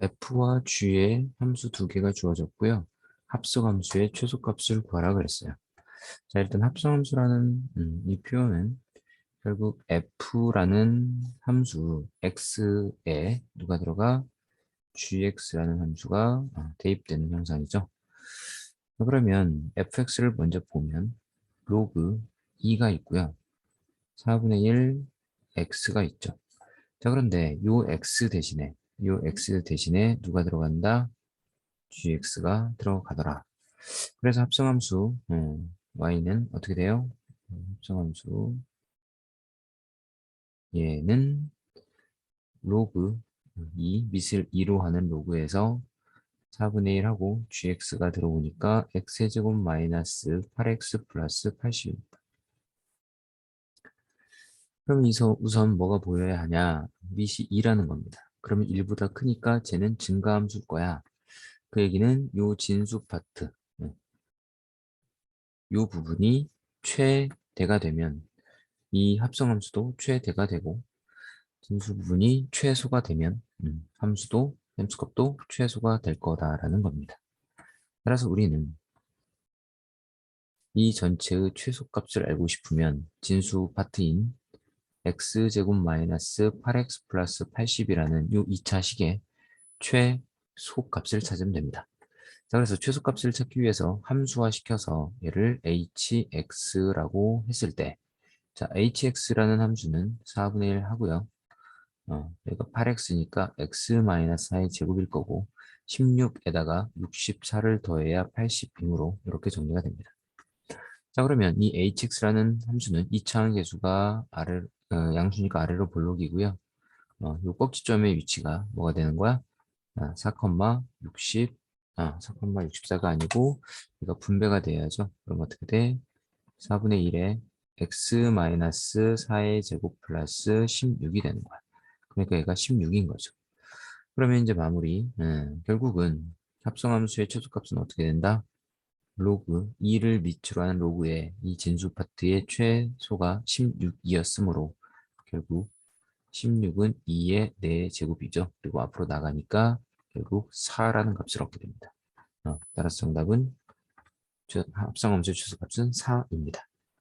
f와 g의 함수 두 개가 주어졌고요. 합성함수의 최소값을 구하라 그랬어요. 자, 일단 합성함수라는 음, 이 표현은 결국 f라는 함수 x에 누가 들어가 gx라는 함수가 어, 대입되는 형상이죠. 자, 그러면 fx를 먼저 보면 로그 2가 있고요. 4분의 1 x가 있죠. 자, 그런데 요 x 대신에 요 x 대신에 누가 들어간다? gx가 들어가더라. 그래서 합성함수 음, y는 어떻게 돼요? 음, 합성함수 얘는 로그 2, 밑을 2로 하는 로그에서 4분의 1하고 gx가 들어오니까 x제곱 마이너스 8x 플러스 80입니다. 그럼 우선 뭐가 보여야 하냐? 밑이 2라는 겁니다. 그러면 1보다 크니까 쟤는 증가함수일 거야. 그 얘기는 요 진수 파트, 요 부분이 최대가 되면 이 합성함수도 최대가 되고 진수 부분이 최소가 되면 음, 함수도 햄수값도 최소가 될 거다라는 겁니다. 따라서 우리는 이 전체의 최소값을 알고 싶으면 진수 파트인 x제곱 마이너스 8x 플러스 80이라는 이 2차 식의 최소값을 찾으면 됩니다. 자, 그래서 최소값을 찾기 위해서 함수화 시켜서 얘를 hx라고 했을 때 자, hx라는 함수는 4분의 1 하고요. 어, 여기가 8x니까 x-4의 제곱일 거고 16에다가 64를 더해야 80빙으로 이렇게 정리가 됩니다. 자 그러면 이 hx라는 함수는 이차항 계수가 아래 어, 양수니까 아래로 볼록이고요. 어, 요 꼭지점의 위치가 뭐가 되는 거야? 아, 4,60 아, 4,64가 아니고 이거 분배가 돼야죠. 그럼 어떻게 돼? 4분의 1에 x-4의 제곱 플러스 16이 되는 거야. 그러니까 얘가 16인 거죠. 그러면 이제 마무리. 음, 결국은 합성함수의 최소값은 어떻게 된다? 로그 2를 밑으로 하는 로그의 이 진수 파트의 최소가 16이었으므로 결국 16은 2의 4제곱이죠. 그리고 앞으로 나가니까 결국 4라는 값을 얻게 됩니다. 어, 따라서 정답은 합성함수의 최소값은 4입니다.